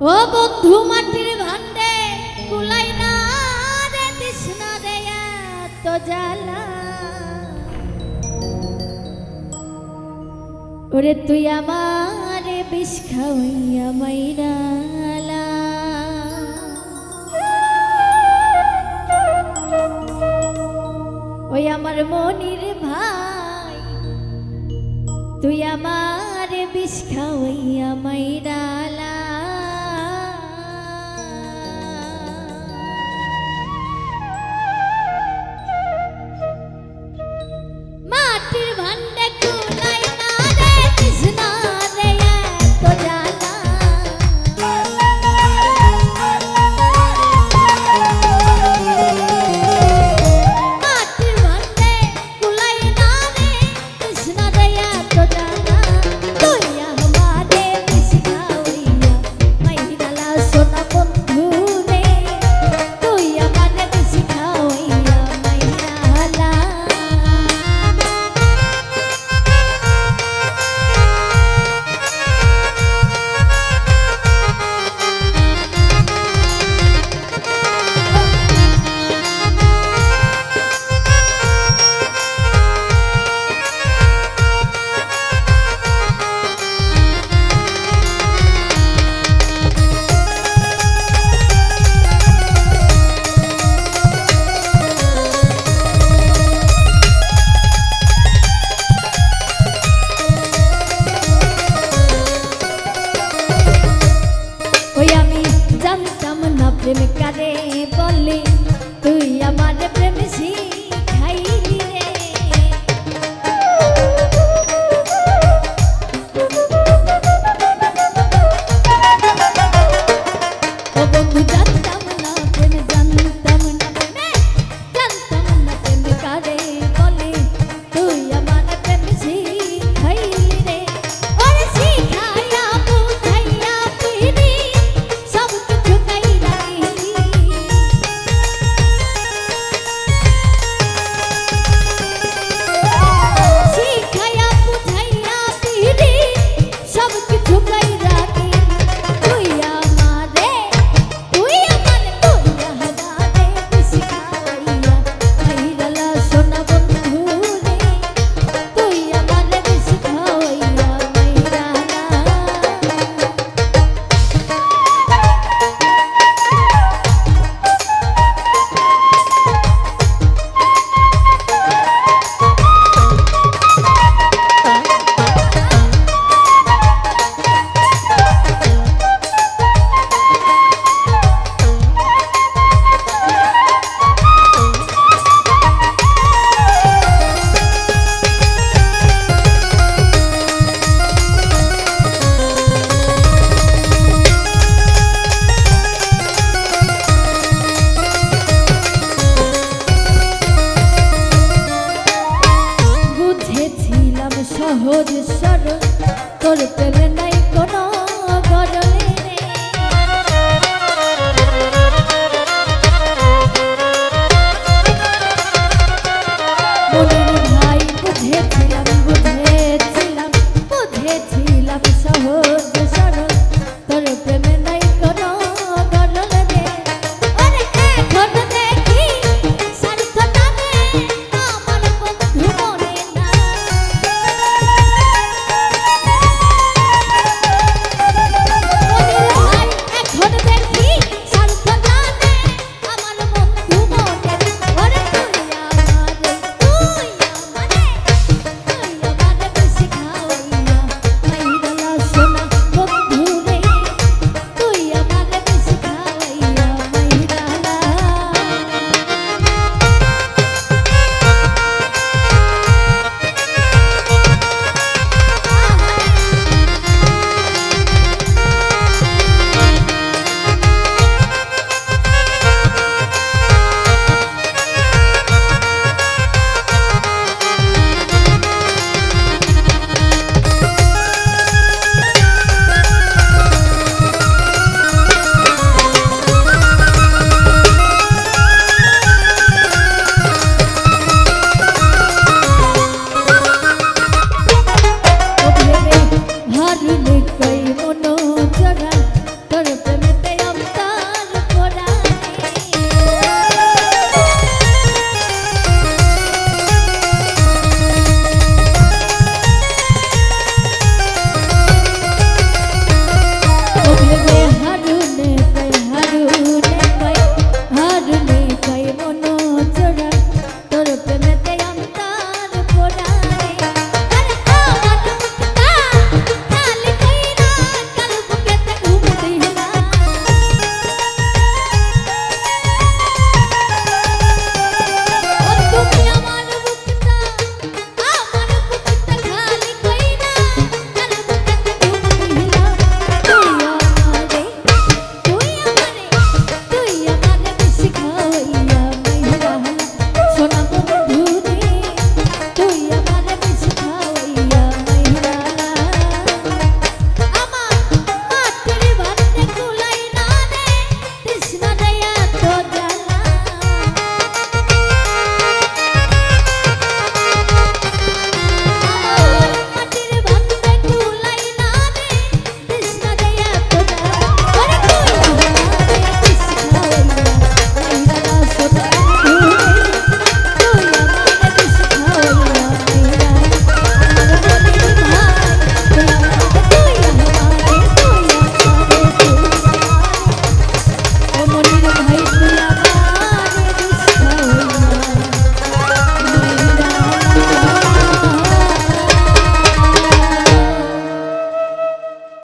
ও বন্ধু মাটির ভান্ডে কুলাই না রে কৃষ্ণ রে তো জ্বালা। ওরে তুই আমার বিষ খাওয়াইয়া মাইরালা। ওই আমার মনির ভাই, তুই আমার বিষ খাওয়াইয়া জানতাম না প্রেম কারে বলে তুই আমার প্রেমসী সহজ সরল তোর